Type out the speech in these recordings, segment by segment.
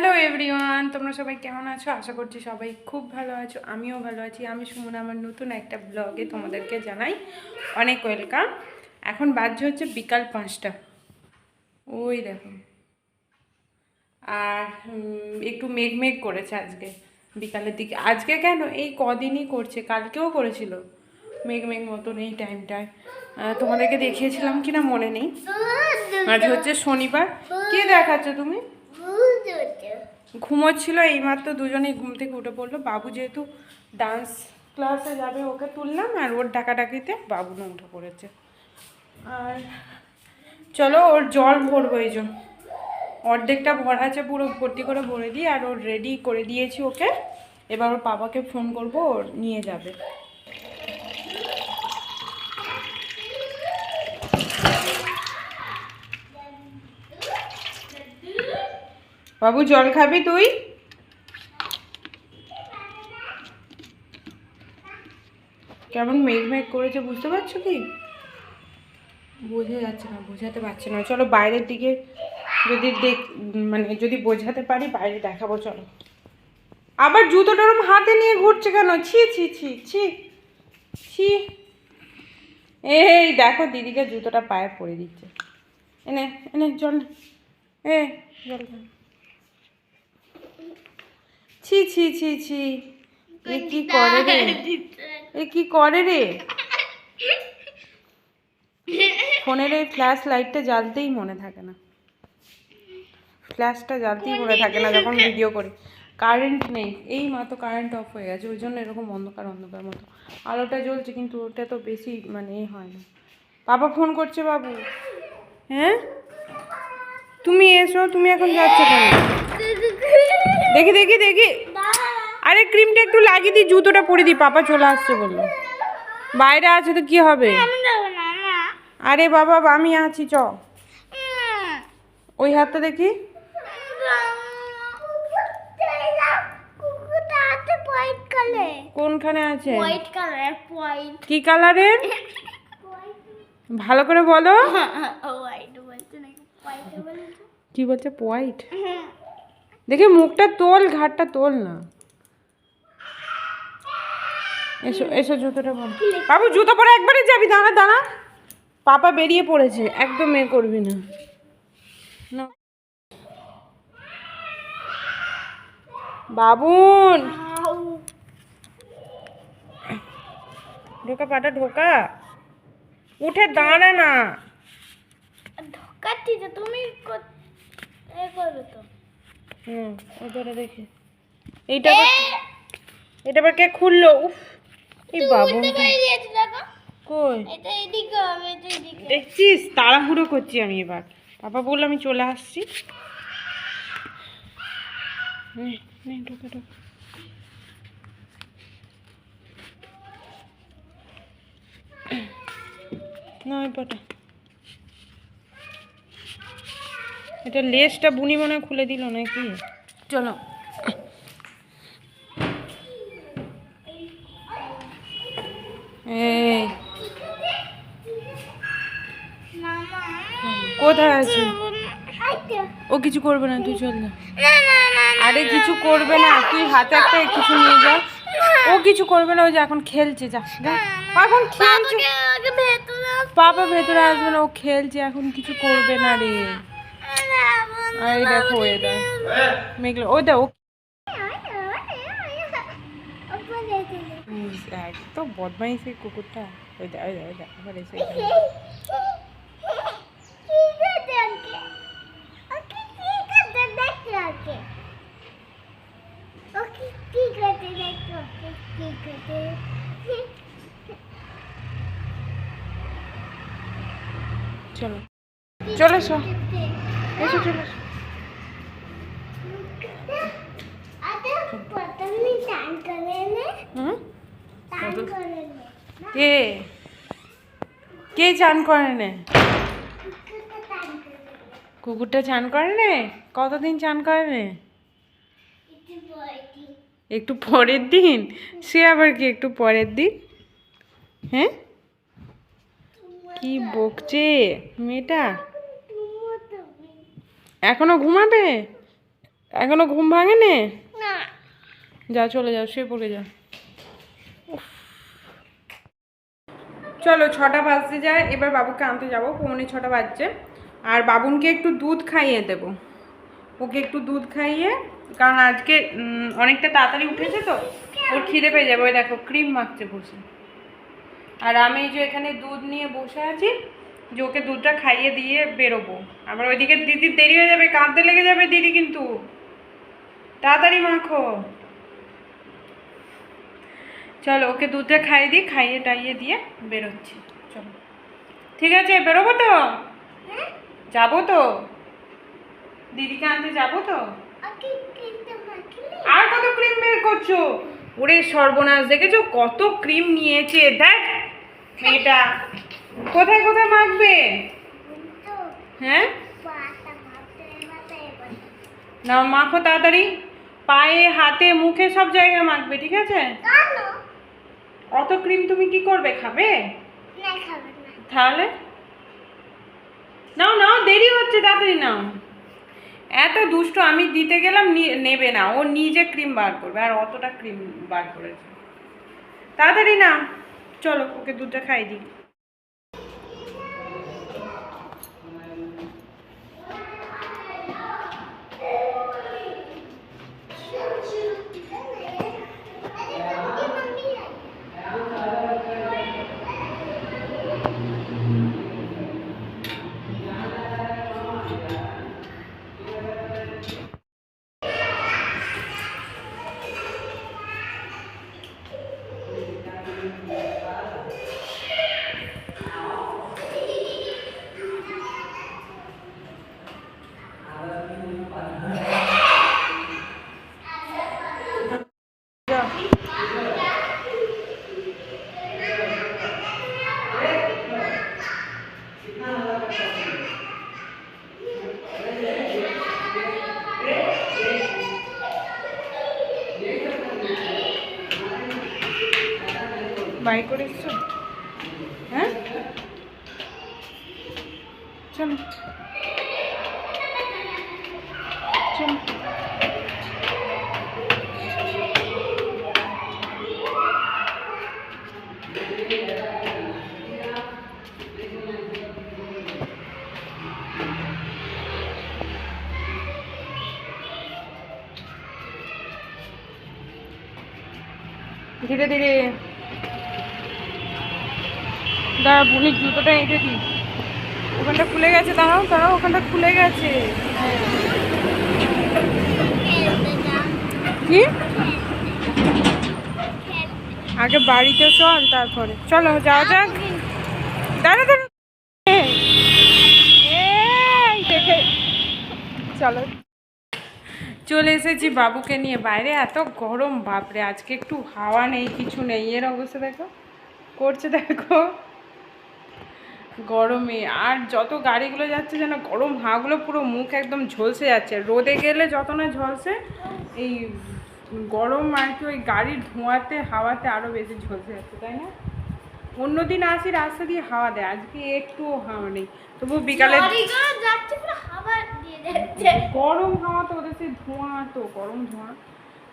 Hello everyone তোমরা সবাই কেমন আছো? আশা করছি সবাই খুব ভালো আছো, আমিও ভালো আছি। আমি সুমন, আমার নতুন একটা ব্লগে তোমাদেরকে জানাই অনেক ওয়েলকাম এখন বাজছে হচ্ছে বিকাল পাঁচটা। ওই দেখো। আর একটু মেঘ মেঘ করেছে আজকে, বিকালের দিকে। আজকে কেন? এই কদিনই করছে, কালকেও করেছিল। মেঘ মেঘ মতন এই টাইমটায় তোমাদেরকে দেখিয়েছিলাম কিনা মনে নেই। আজ হচ্ছে শনিবার। কে দেখাচ্ছ তুমি? ঘুমোচ্ছিল এইমাত্র দুজনেই ঘুম থেকে উঠে পড়ল। বাবু যেহেতু ডান্স ক্লাসে যাবে, ওকে তুললাম আর ওর ডাকাডাকিতে বাবু না উঠে পড়েছে। আর চলো ওর জল ভরবো এই জন্য। অর্ধেকটা ভরা আছে পুরো ভর্তি করে ভরে দিই আর ওর রেডি করে দিয়েছি ওকে। এবার ওর বাবাকে ফোন করব, ওর নিয়ে যাবে। বাবু, জল খাবি তুই? কেমন মেঘ মেঘ করেছে বুঝতে পারছ কি? বোঝা যাচ্ছে না, বোঝাতে পারছে না। চলো বাইরের দিকে যদি দেখ মানে যদি বোঝাতে পারি, বাইরে দেখাবো, চলো। আবার জুতোটা ওরম হাতে নিয়ে ঘুরছে কেন? ছি ছি ছি ছি ছি। এই দেখো, দিদিকে জুতোটা পায়ে পরে দিচ্ছে। এনে এনে, জল এ, জল। ছি ছি ছি ছি। এ কি করে রে? এ কি করে রে? ফোনের এই ফ্ল্যাশ লাইটটা জ্বালতেই মনে থাকে না। ফ্ল্যাশটা জ্বালতেই মনে থাকে না যখন ভিডিও করি। কারেন্ট নেই এই মাত্র কারেন্ট অফ হয়ে গেছে ওই জন্য এরকম অন্ধকার অন্ধকার মতো। আলোটা জ্বলছে কিন্তু ওটা তো বেশি মানে এ হয় না। বাবা ফোন করছে বাবু। হ্যাঁ? তুমি এসো তুমি এখন যাচ্ছ কেন? দেখি দেখি দেখি। আরে ক্রিমটা একটু লাগিয়ে দিই জুতোটা পরে দিই। পাপা চলে আসছে বলল। বাইরে আছে তো কি হবে? আরে বাবা আমি আছি চ। ওই হাতটা দেখি। কোনখানে আছে? কি কালারের? ভালো করে বলো। কি বলছে? হোয়াইট দেখি মুখটা তোল ঘাটটা তোল না। এসো এসো জুতোটা বল বাবু, জুতো পরে একবারে যাবি, দাঁড়া দাঁড়া। পাপা বেরিয়ে পড়েছে, একদম এ করবি না। বাবুন। ঢোকা, পাটা ঢোকা। উঠে দাঁড়া না। তো, তুমি করো তো। হুম ওটা দেখি। এইটা এটা আবার কে খুললো? উফ এই বাবু কই? দেখছিস? তাড়াহুড়ো করছি আমি এবার। পাপা বলল আমি চলে আসছি। ঢোকা, ঢোকা। না ওই পাটা। এটা লেসটা বুনি মনে খুলে দিল নাকি? চলো। এই। কোথায় আছে? ও কিছু করবে না তুই চল না। না না না আরে কিছু করবে না তুই হাতে একটা কিছু নিয়ে যা। ও কিছু করবে না ও যে এখন খেলছে যা যা। এখন খেলছে। পাপা ভেতরে আসবে না ও খেলছে এখন কিছু করবে না রে। আর এই দেখো এ দেখ মেঘলা ও দেখ ও উম, একদম বদমাইশ এই কুকুরটা ওই দেখ ওই দেখ ওই দেখ আবার এসে এখানে। চলো চলে এসো এসো চলে এসো কে কে চান করে নে? কুকুরটা চান করে নে? কতদিন চান করে নে? একটু পরের দিন? সে আবার কি একটু পরের দিন? হ্যাঁ? কি বকছে মেয়েটা? এখনও ঘুমাবে? এখনও ঘুম ভাঙে না। যা চলে যাও শুয়ে পড়ে যাও চলো ছটা বাজতে যায়, এবার বাবুকে আনতে যাব, পৌনে ছটা বাজছে। আর বাবুনকে একটু দুধ খাইয়ে দেব। ওকে একটু দুধ খাইয়ে, কারণ আজকে অনেকটা তাড়াতাড়ি উঠেছে তো, ওর খিদে পেয়ে যাবে। ওই দেখো, ক্রিম মাখছে বসে। আর আমি যে এখানে দুধ নিয়ে বসে আছি, যে ওকে দুধটা খাইয়ে দিয়ে বেরোবো। আবার ওইদিকে দিদির দেরি হয়ে যাবে, কাঁদতে লেগে যাবে দিদি কিন্তু। তাড়াতাড়ি মাখো। চলো, ওকে দুধটা খাইয়ে দিই, খাইয়ে টাইয়ে দিয়ে বেরোচ্ছি। চলো। ঠিক আছে, বেরোবো তো? যাব তো? দিদিকে আনতে যাব তো? আর কত ক্রিম বের করছ? ওরে সর্বনাশ, দেখেছ কত ক্রিম নিয়েছে? দেখ, মেয়েটা। কোথায় কোথায় মাখবে? হ্যাঁ? না, মাখো তাড়াতাড়ি। পায়ে, হাতে, মুখে সব জায়গায় মাখবে, ঠিক আছে? অত ক্রিম তুমি কি করবে খাবে? তাহলে? নাও নাও দেরি হচ্ছে তাড়াতাড়ি নাও। এত দুষ্ট আমি দিতে গেলাম নেবে না। ও নিজে ক্রিম বার করবে আর অতটা ক্রিম বার করেছে। তাড়াতাড়ি না চলো ওকে দুধটা খাই দিই যা। বাই করে এসছো হ্যাঁ? চলো। জুতোটা এঁটে দিই। ওখানটা খুলে গেছে, দাঁড়াও দাঁড়াও, ওখানটা খুলে গেছে। কি? আগে বাড়িতে চল, তারপরে। চলো, যাওয়া যাক। দাঁড়া দাঁড়া। দেখে। চলো। চলে এসেছি বাবুকে নিয়ে। বাইরে এত গরম, বাপরে, আজকে একটু হাওয়া নেই, কিছু নেই। এর অবস্থা দেখো। করছে, দেখো। গরমে। আর যত গাড়িগুলো যাচ্ছে যেন গরম হাওয়াগুলো পুরো মুখ একদম ঝলসে যাচ্ছে। রোদে গেলে যত না ঝলসে এই গরম আর কি ওই গাড়ির ধোঁয়াতে হাওয়াতে আরও বেশি ঝলসে যাচ্ছে তাই না? অন্যদিন আসি রাস্তা দিয়ে হাওয়া দেয়। আজকে একটুও হাওয়া নেই। তবু বিকালে গরম হাওয়া তো ওদের সেই ধোঁয়া তো গরম ধোঁয়া।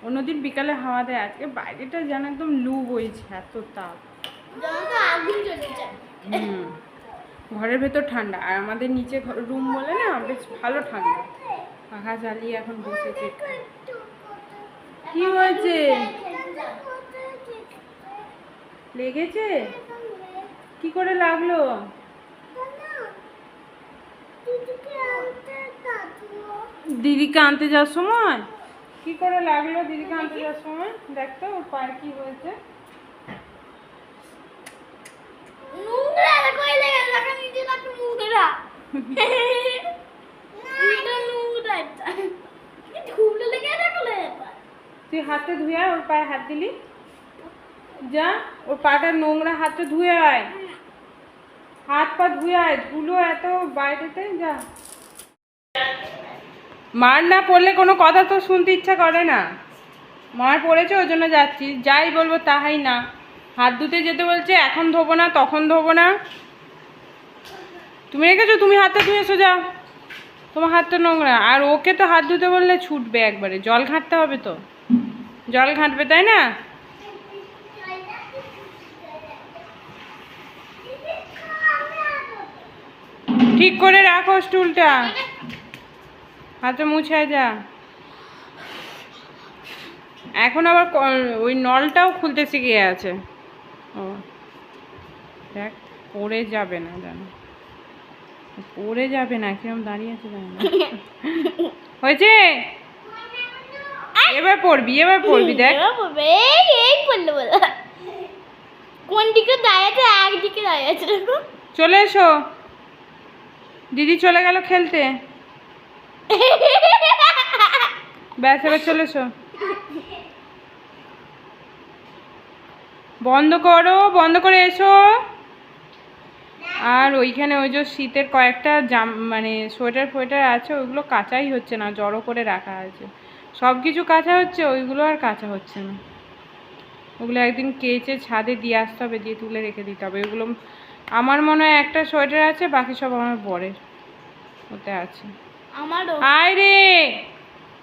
অন্যদিন বিকালে হাওয়া দেয়। আজকে বাইরেটা যেন একদম লু বইছে এত তাপ। হুম। ঘরের ভেতর ঠান্ডা। আর আমাদের নিচে রুম বলে না, বেশ ভালো ঠান্ডা। পাখা চালিয়ে এখন বসেছে। কি হয়েছে? লেগেছে? কি করে লাগল? দিদিকে আনতে যাওয়ার সময়? কি করে লাগল দিদিকে আনতে যাওয়ার সময়? দেখতো ওর পায়ে কি হয়েছে। নোংরা কই লেগে লাগা নিজে না নোংরা এটা নোংরা এটা ধুলে লেগে রাখলে তুই হাতে ধুয়ে ওর পায়ে হাত দিলি। যা ওর পাটা নোংরা হাতটা ধুয়ে আয়। হাত পা ধুয়ে আয় ধুলো এত বাইরেতে যা। মার না পড়লে কোনো কথা তো শুনতে ইচ্ছা করে না। মার পড়েছে ওই জন্য যাচ্ছি। যাই বলব তাহাই না। হাত ধুতে যেতে বলছে, এখন ধোবো না, তখন ধোবো না। তুমি রেখেছো? তুমি হাতে ধুয়ে এসো, যাও। তোমার হাত তো নোংরা। আর ওকে তো হাত ধুতে বললে ছুটবে একবারে। জল ঘাঁটতে হবে তো। জল ঘাঁটবে, তাই না? ঠিক করে রাখো স্টুলটা। হাতে মুছায় যা। এখন আবার ওই নলটাও খুলতে শিখে আছে ও। দেখ পড়ে যাবে না জানো। পড়ে যাবে না কিরম দাঁড়িয়ে আছে জানো। হয়েছে? এবার পড়বি এবার পড়বি দেখ। কোন দিকে দাঁড়িয়েছে একদিকে দাঁড়িয়েছে দেখো। চলে এসো। দিদি চলে গেল খেলতে। ব্যাস এবার চলে এসো। বন্ধ করো বন্ধ করে এসো। আর ওইখানে ওই যে শীতের কয়েকটা জাম মানে সোয়েটার ফোয়েটার আছে ওইগুলো কাচাই হচ্ছে না জড়ো করে রাখা আছে। সব কিছু কাঁচা হচ্ছে ওইগুলো আর কাঁচা হচ্ছে না। ওগুলো একদিন কেচে ছাদে দিয়ে আসতে হবে দিয়ে তুলে রেখে দিতে হবে। ওগুলো আমার মনে হয় একটা সোয়েটার আছে বাকি সব আমার বরের ওতে আছে। আমারও। আয় রে!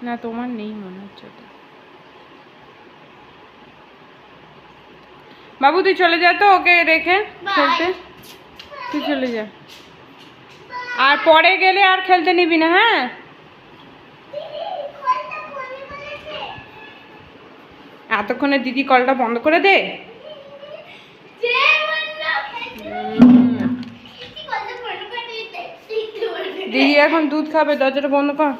না তোমার নেই মনে হচ্ছে বাবু তুই চলে যা তো ওকে রেখে খেলতে। তুই চলে যা। আর পরে গেলে আর খেলতে নিবি না হ্যাঁ? এতক্ষণে দিদি কলটা বন্ধ করে দে। দিদি এখন দুধ খাবে দরজাটা বন্ধ কর।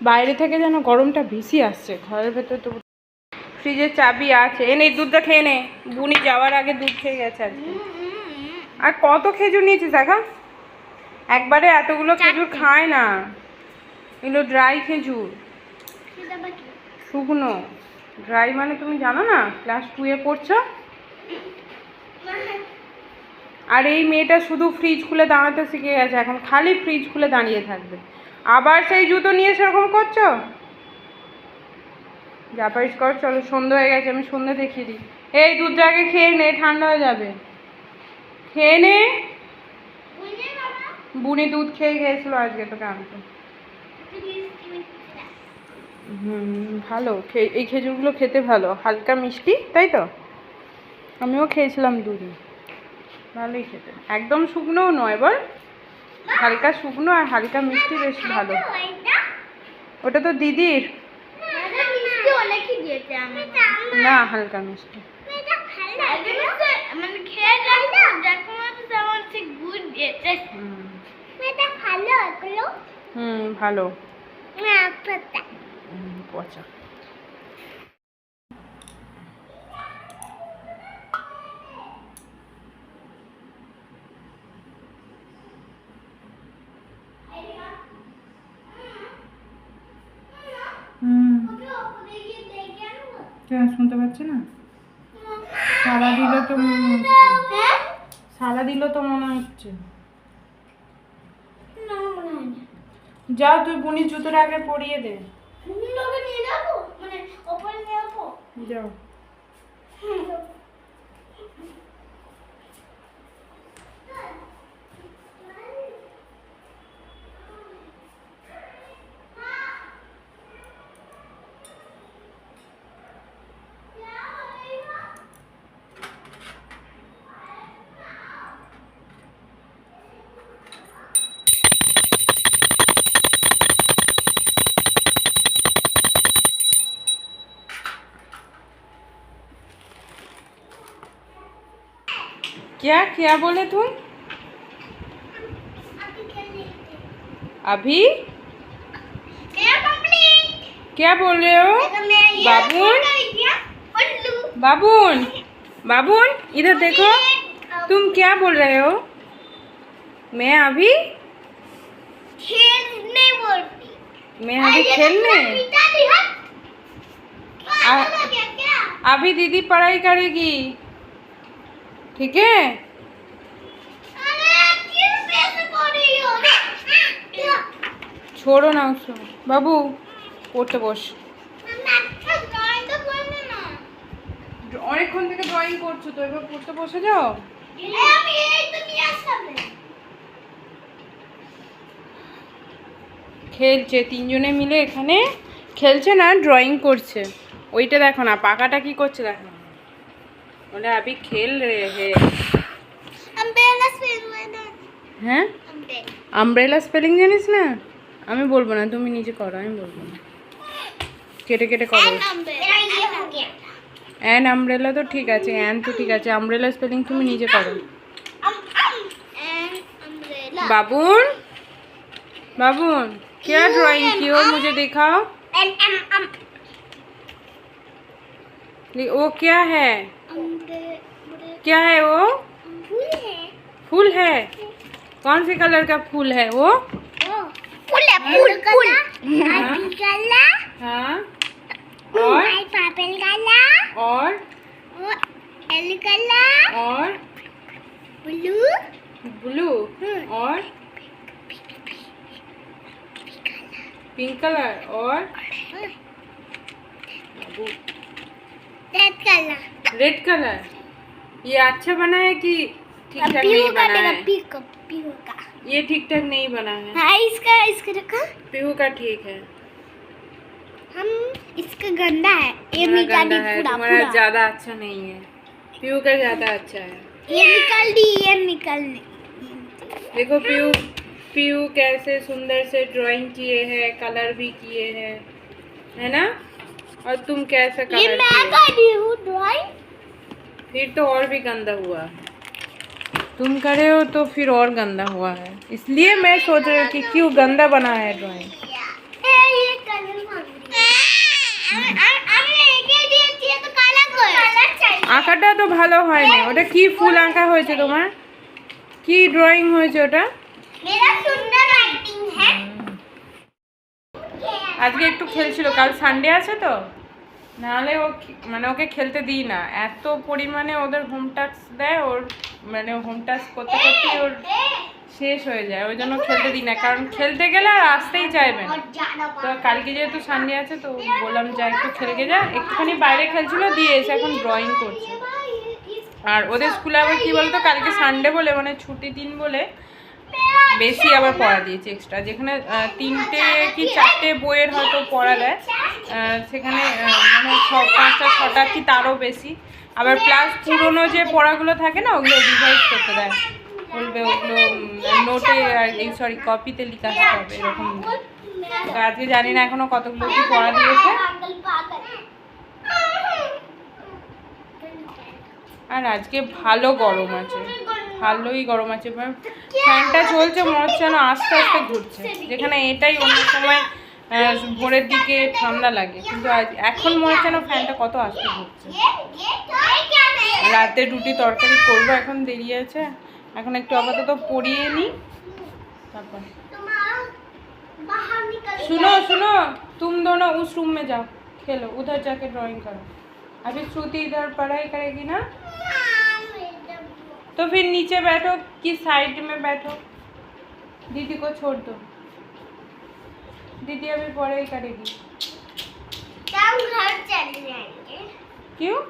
বাইরে থেকে যেন গরমটা বেশি আসছে ঘরের ভেতর তো ফ্রিজের চাবি আছে। এনে দুধটা খেয়ে নে। বুনি যাওয়ার আগে দুধ খেয়ে গেছে আজকে। আর কত খেজুর নিয়েছিস দেখা? একবারে এতগুলো খেজুর খায় না। এগুলো ড্রাই খেজুর। শুকনো। ড্রাই মানে তুমি জানো না ক্লাস টুয়ে পড়ছো? আর এই মেয়েটা শুধু ফ্রিজ খুলে দাঁড়াতে শিখে গেছে। এখন খালি ফ্রিজ খুলে দাঁড়িয়ে থাকবে। আবার সেই জুতো নিয়ে সেরকম করছ? যা কর, চলো সন্ধ্যে হয়ে গেছে, আমি সন্ধ্যে দেখিয়ে দিই। এই, দুধটা আগে খেয়ে নে, ঠান্ডা হয়ে যাবে। খেয়ে নে। বুনি দুধ খেয়ে গিয়েছিল আজকে তোকে আনতে হুম, ভালো এই খেজুরগুলো খেতে ভালো, হালকা মিষ্টি, তাই তো? আমিও খেয়েছিলাম দুদিন ভালোই খেতে। একদম শুকনোও নয়, বল। হালকা শুকনো আর হালকা মিষ্টি বেশ ভালো। ওটা তো দিদির। না হালকা মিষ্টি মানে খেয়ে দেখলাম দেখো মতো তেমন সে গুড দিয়েছে হুম এটা ভালো এগুলো হুম ভালো না পাতা হুম, পচা শুনতে না? সারা দিল তো মনে হচ্ছে। সারা দিল তো মনে হচ্ছে। যাও তুই বুনি জুতোর আগে পরিয়ে দে। মানে যাও। क्या क्या बोले तुम? अभी क्या बोल रहे हो? बाबून? बाबून? बाबून इधर देखो। तुम क्या बोल रहे हो? मैं अभी? खेलने बोलती मैं अभी खेलने? आ- अभी दीदी पढ़ाई करेगी। ठीक है अरे क्यों पैसे कर रही हो क्या छोड़ो ना उसको बाबू পড়তে বস একটা ড্রয়িং তো করবে না অনেকক্ষণ থেকে ড্রয়িং করছো তো এবার পড়তে বসে যাও এই আমি এই তো নিয়ে আসলাম খেলছে তিনজনে মিলে এখানে খেলছে না ড্রয়িং করছে ওইটা দেখো না পাকাটা কি করছে দেখো না বলে আবি খেল রে হে अम्ब्रेला स्पेल में ना হ্যাঁ अम्ब्रेला আমব্রেলা স্পেলিং জানিস না আমি বলবো না তুমি নিজে করো আমি বলবো না কেটে কেটে করো एंड अम्ब्रेला ये हो गया অ্যান আমব্রেলা তো ঠিক আছে অ্যান তো ঠিক আছে আমব্রেলা স্পেলিং তুমি নিজে করো अम अम एंड अम्ब्रेला बाबून बाबून क्या ड्राइंग की हो मुझे दिखाओ एंड अम अम ये- वो क्या है अम्ब्रेला क्या है वो? फूल है। फूल है? कौन से कलर का फूल है वो? फूल है फूल फूल। हाँ। हाँ। और? पापल कला और? एल कला और? ब्लू। ब्लू। और? Pink colour. और? रेड कलर रेड कलर ये अच्छा बना है कि ठीक ठाक नहीं बना है? पीहू पीहू का। ये ठीक ठाक नहीं बना है। हाँ इसका इसका रखा। पीहू का ठीक है। हम इसका गंदा है। ये निकाल दी पूरा पूरा। ज़्यादा अच्छा नहीं है। पीहू का ज़्यादा अच्छा है। ये निकाल दी ये निकाल दी। देखो पीयू पीयू कैसे सुंदर से ड्राइंग किए हैं कलर भी किए हैं। है ना? और तुम कैसा ये कलर मैं किए कर रही हूँ ड्राइंग फिर तो और भी गंदा हुआ तुम करे हो तो फिर और गंदा हुआ है इसलिए मैं सोच रही हूँ कि क्यों गंदा बना है ड्राइंग ये कलर मांग रही है हमने एक ही दिया दिया तो काला कर कलर चाहिए আঁকাটা তো ভালো হয়নি ওটা কি ফুল আঁকা হয়েছে তোমার কি ড্রয়িং হয়েছে ওটা আজকে একটু খেলছিল, কাল সানডে আছে তো? নাহলে ও মানে ওকে খেলতে দিই না। এত পরিমাণে ওদের হোম টাস্ক দেয়, ওর মানে হোম টাস্ক করতে করতেই ওর শেষ হয়ে যায়। ওই জন্য খেলতে দিই না, কারণ খেলতে গেলে আর আসতেই চাইবে তো কালকে যেহেতু সানডে আছে, তো বললাম যা একটু খেলকে যা। একটুখানি বাইরে খেলছিল, দিয়ে এসে এখন ড্রয়িং করছে। আর ওদের স্কুলে আবার কী বলতো, কালকে সানডে বলে মানে ছুটি দিন বলে বেশি আবার পড়া দিয়েছে এক্সট্রা যেখানে তিনটে কি চারটে বইয়ের হয়তো পড়া দেয় সেখানে মানে ছ, পাঁচটা, ছটা কি তারও বেশি। আবার প্লাস পুরোনো যে পড়াগুলো থাকে না, ওগুলো রিভাইজ করতে দেয়। বলবে ওগুলো নোটে আর এই সরি কপিতে লিখে হবে, এরকম। আজকে জানি না এখনও কতগুলো কি পড়া দিয়েছে। আর আজকে ভালো গরম আছে। ভালোই গরম আছে মানে ফ্যানটা চলছে মনে হচ্ছে যেন আস্তে আস্তে ঘুরছে যেখানে এটাই অন্য সময় আহ, ভোরের দিকে ঠান্ডা লাগে কিন্তু আজ এখন মনে হচ্ছে যেন ফ্যানটা কত আস্তে ঘুরছে রাতে রুটি তরকারি করবো এখন দেরি আছে এখন একটু আপাতত পড়িয়ে নিই তারপর बाहर निकल सुनो सुनो तुम दोनों उस रूम में जाओ खेलो उधर जाके ड्राइंग करो अभी श्रुति इधर पढ़ाई करेगी ना तो फिर नीचे बैठो कि साइड में बैठो? दीदी को छोड़ दो। दीदी अभी पढ़ाई करेगी। हम घर चले जाएँगे। क्यों?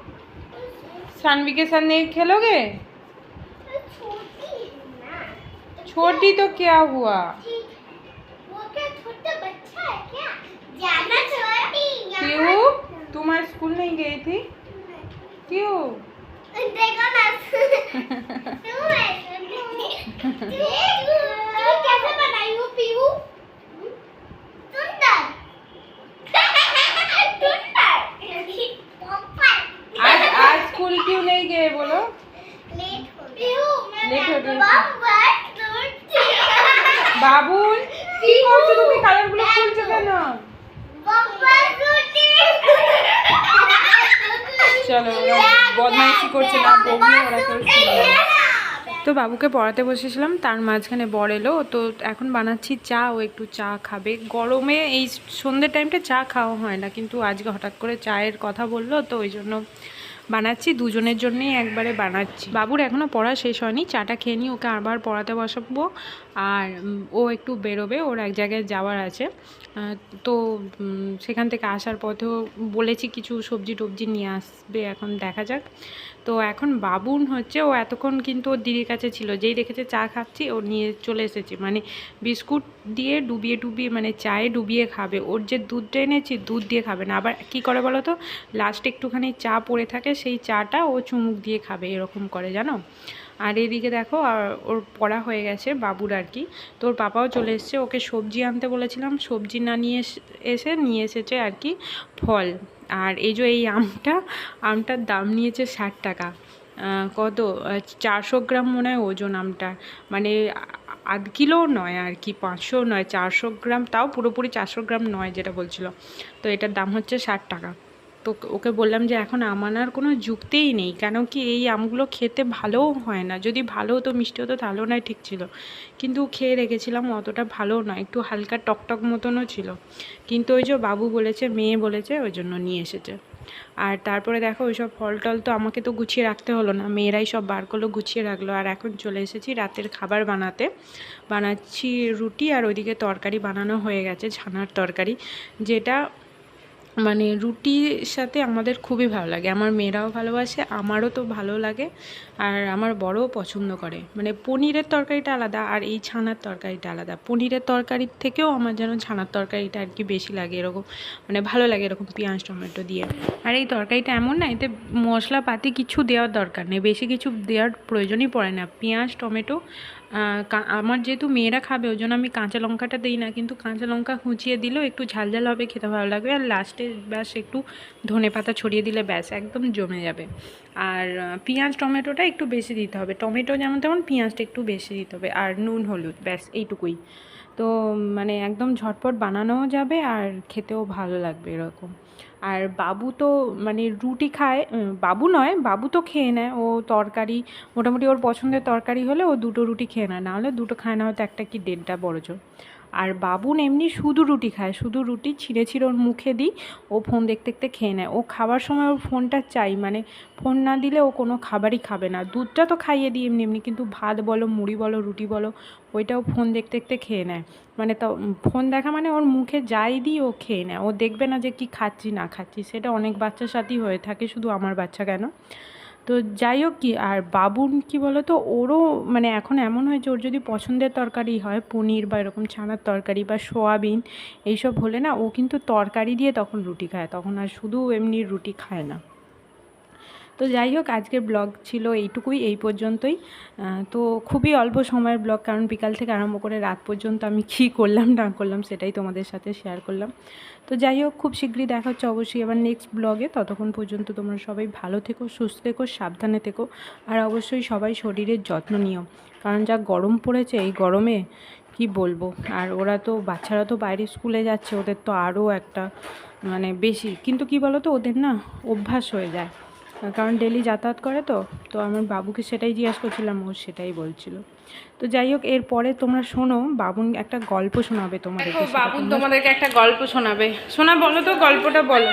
सानवी के साथ नहीं खेलोगे? छोटी ना। छोटी तो क्या हुआ? क्या छोटा बच्चा है क्या? ज़्यादा छोटी क्यों? तुम आज स्कूल नहीं गई थी? क्यों? বাবুল কি করছ তুমি? কালারগুলো খুলছো কেন? বাবা বদমাইশি করছে ওরা তো বাবুকে পড়াতে বসেছিলাম, তার মাঝখানে বর এলো, তো এখন বানাচ্ছি চা, ও একটু চা খাবে। গরমে এই সন্ধ্যের টাইমটা চা খাওয়া হয় না, কিন্তু আজকে হঠাৎ করে চায়ের কথা বলল, তো ওই জন্য বানাচ্ছি, দুজনের জন্যই একবারে বানাচ্ছি। বাবুর এখনও পড়া শেষ হয়নি, চাটা খেয়ে নিই ওকে আবার পড়াতে বসাবো। আর ও একটু বেরোবে, ওর এক জায়গায় যাওয়ার আছে। তো সেখান থেকে আসার পথেও বলেছি কিছু সবজি টবজি নিয়ে আসবে, এখন দেখা যাক। তো এখন বাবুন হচ্ছে, ও এতক্ষণ কিন্তু ওর দিদির কাছে ছিল, যেই দেখেছে চা খাচ্ছি, ও নিয়ে চলে এসেছে। মানে বিস্কুট দিয়ে ডুবিয়ে ডুবিয়ে মানে চায়ে ডুবিয়ে খাবে। ওর যে দুধটা এনেছি, দুধ দিয়ে খাবে না। আবার কি করে বলো তো লাস্টে একটুখানি চা পড়ে থাকে, সেই চাটা ও চুমুক দিয়ে খাবে, এরকম করে, জানো? আর এদিকে দেখো আর ওর পড়া হয়ে গেছে, বাবুর আর কি। তো ওর পাপাও চলে এসছে, ওকে সবজি আনতে বলেছিলাম, সবজি না নিয়ে এসে নিয়ে এসেছে আর কি, ফল। আর এই যে এই আমটা, আমটার দাম নিয়েছে ষাট টাকা। কত? চারশো গ্রাম মনে হয় ওজন আমটার মানে আধ কিলো নয় আর কি, পাঁচশো নয়, চারশো গ্রাম, তাও পুরোপুরি চারশো গ্রাম নয় যেটা বলছিল। তো এটার দাম হচ্ছে ষাট টাকা। তো ওকে বললাম যে এখন আম আনার কোনো যুক্তিই নেই, কেন কি এই আমগুলো খেতে ভালোও হয় না। যদি ভালো হতো, মিষ্টি হতো, তাহলেও নয়, ঠিক ছিল। কিন্তু খেয়ে রেখেছিলাম, অতটা ভালো নয়, একটু হালকা টকটক মতনও ছিল। কিন্তু ওই যে বাবু বলেছে, মেয়ে বলেছে, ওই জন্য নিয়ে এসেছে। আর তারপরে দেখো, ওইসব ফল টল তো আমাকে তো গুছিয়ে রাখতে হলো না। মেয়েরাই সব বার করল, গুছিয়ে রাখল। আর এখন চলে এসেছি রাতের খাবার বানাতে। বানাচ্ছি রুটি আর ওইদিকে তরকারি বানানো হয়ে গেছে, ছানার তরকারি, যেটা মানে রুটির সাথে আমাদের খুবই ভালো লাগে। আমার মেয়েরাও ভালোবাসে, আমারও তো ভালো লাগে আর আমার বড়ও পছন্দ করে। মানে পনিরের তরকারিটা আলাদা আর এই ছানার তরকারিটা আলাদা। পনিরের তরকারির থেকেও আমার যেন ছানার তরকারিটা আর কি বেশি লাগে এরকম। মানে ভালো লাগে এরকম পেঁয়াজ, টমেটো দিয়ে। আর এই তরকারিটা এমন না, এতে মশলাপাতি কিছু দেওয়ার দরকার নেই। বেশি কিছু দেওয়ার প্রয়োজনই পড়ে না। পেঁয়াজ, টমেটো আমার যেহেতু মেয়েরা খাবে, ওই জন্য আমি কাঁচা লঙ্কাটা দিই না, কিন্তু কাঁচা লঙ্কা কুচিয়ে দিলেও একটু ঝাল ঝাল হবে, খেতে ভালো লাগবে। আর লাস্টে ব্যাস একটু ধনে পাতা ছড়িয়ে দিলে ব্যাস, একদম জমে যাবে। আর পেঁয়াজ, টমেটোটা একটু বেশি দিতে হবে। টমেটো যেমন তেমন পেঁয়াজটা একটু বেশি দিতে হবে, আর নুন, হলুদ, ব্যাস এইটুকুই। তো মানে একদম ঝটপট বানানোও যাবে আর খেতেও ভালো লাগবে এরকম। আর বাবু তো মানে রুটি খায় বাবু নয়, বাবু তো খেয়ে নেয়। ও তরকারি, মোটামুটি ওর পছন্দের তরকারি হলে ও দুটো রুটি খেয়ে নেয়। নাহলে দুটো খায় না, হয়তো একটা কি দেড়টা বড় জোর আর বাবুন এমনি শুধু রুটি খায়, শুধু রুটি ছিঁড়ে ছিঁড়ে ওর মুখে দিই, ও ফোন দেখতে দেখতে খেয়ে নেয়। ও খাবার সময় ওর ফোনটা চাই মানে ফোন না দিলে ও কোনো খাবারই খাবে না। দুধটা তো খাইয়ে দিই এমনি এমনি, কিন্তু ভাত বলো, মুড়ি বলো, রুটি বলো, ওইটাও ফোন দেখতে দেখতে খেয়ে নেয়। মানে তো ফোন দেখা মানে ওর মুখে যাই দিই, ও খেয়ে নেয়। ও দেখবে না যে কি খাচ্ছি, না খাচ্ছি, সেটা অনেক বাচ্চার সাথেই হয়ে থাকে, শুধু আমার বাচ্চা কেন? তো যাই হোক কি, আর বাবুন কি বলো তো ওরও মানে এখন এমন হয় যে ওর যদি পছন্দের তরকারি হয়, পনির বা এরকম ছানার তরকারি বা সোয়াবিন এইসব হলে না, ও কিন্তু তরকারি দিয়ে তখন রুটি খায়, তখন আর শুধু এমনি রুটি খায় না। তো যাই হোক, আজকের ব্লগ ছিল এইটুকুই, এই পর্যন্তই। তো খুবই অল্প সময়ের ব্লগ, কারণ বিকাল থেকে আরম্ভ করে রাত পর্যন্ত আমি কী করলাম, না করলাম সেটাই তোমাদের সাথে শেয়ার করলাম। তো যাই হোক, খুব শীঘ্রই দেখা হচ্ছে অবশ্যই আবার নেক্সট ব্লগে। ততক্ষণ পর্যন্ত তোমরা সবাই ভালো থেকো, সুস্থ থেকো, সাবধানে থেকো, আর অবশ্যই সবাই শরীরের যত্ন নিও। কারণ যা গরম পড়েছে, এই গরমে কি বলব? আর ওরা তো, বাচ্চারা তো বাইরে স্কুলে যাচ্ছে, ওদের তো আরও একটা মানে বেশি। কিন্তু কি বলো তো ওদের না অভ্যাস হয়ে যায়। কারণ ডেলি যাতায়াত করে তো তো আমার বাবুকে সেটাই জিজ্ঞেস করছিলাম ও সেটাই বলছিল। তো যাই হোক এরপরে তোমরা শোনো বাবুন একটা গল্প শোনাবে তোমাদের বাবুন তোমাদেরকে একটা গল্প শোনাবে। শোনা বলো তো গল্পটা বলো।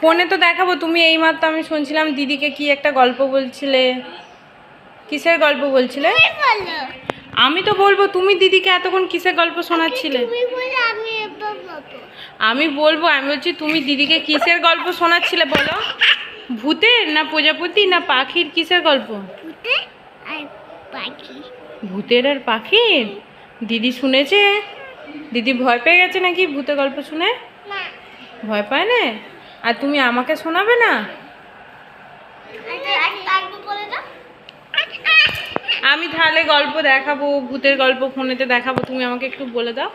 ফোনে তো দেখাবো তুমি এইমাত্র আমি শুনছিলাম দিদিকে কি একটা গল্প বলছিলে। কিসের গল্প বলছিলে? আমি তো বলব তুমি দিদিকে এতক্ষণ কিসের গল্প শোনাচ্ছিলে? তুমি বলে আমি বলব আমি বলছি তুমি দিদিকে কিসের গল্প শোনাচ্ছিলে বলো? ভূতের না প্রজাপতি না পাখির কিসের গল্প? ভূতের আর পাখির? দিদি শুনেছে? দিদি ভয় পেয়ে গেছে নাকি ভূতের গল্প শুনে? ভয় পায় না? আর তুমি আমাকে শোনাবে না? দাও। আমি তাহলে গল্প দেখাবো ভূতের গল্প ফোনেতে দেখাবো তুমি আমাকে একটু বলে দাও।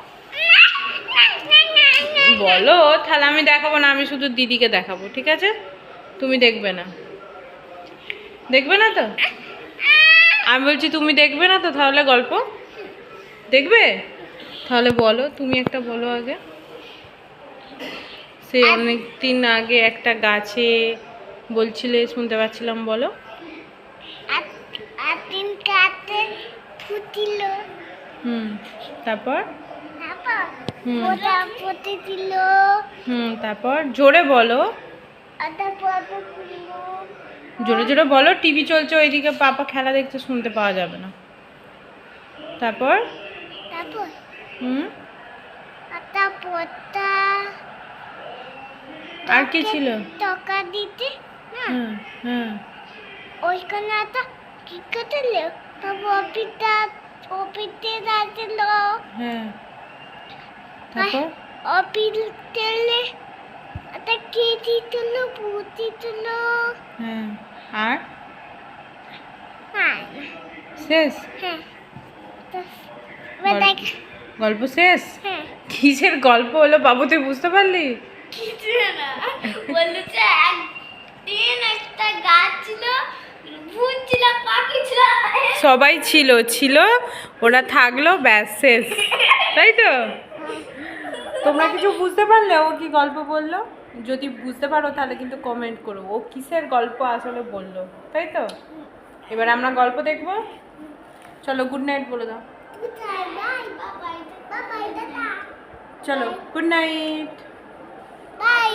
বলো তাহলে আমি দেখাবো না আমি শুধু দিদিকে দেখাবো ঠিক আছে? তুমি দেখবে না। দেখবে না তো? আমি বলছি তুমি দেখবে না তো তাহলে গল্প? দেখবে? তাহলে বলো তুমি একটা বলো আগে। সে অনেক দিন আগে একটা গাছে বলছিলে শুনতে পাচ্ছিলাম বলো। হুম তারপর? তারপর। ওটা দিল হুম তারপর জোরে বলো। জোরে জোরে বলো টিভি চলছে ওইদিকে পাপা খেলা দেখতে শুনতে পাওয়া যাবে না। তারপর? তারপর? হুম। আর কি ছিল? টাকা দিতে হুম হুম। ওইখানে একটা কি করছিল বাবু অপিটা অপিতে যাচ্ছিল। হ্যাঁ। তারপর? অপিল তেলে একটা কেজি তুলো পুঁতি তুলো। হ্যাঁ আর? হ্যাঁ শেষ? হ্যাঁ গল্প শেষ? হ্যাঁ। কিসের গল্প হলো বাবু তুই বুঝতে পারলি? কিছু না বলেছে একদিন একটা গাছ ছিল ভূত ছিল পাখি ছিল। সবাই ছিল ছিল ওরা থাকল ব্যাস শেষ। তাই তো? তোমরা কিছু বুঝতে পারলে? ও কি গল্প বলল? যদি বুঝতে পারো তাহলে কিন্তু কমেন্ট করো। ও কিসের গল্প আসলে বলল তাই তো? এবার আমরা গল্প দেখব। চলো গুড নাইট বলে দাও। চলো গুড নাইট বাই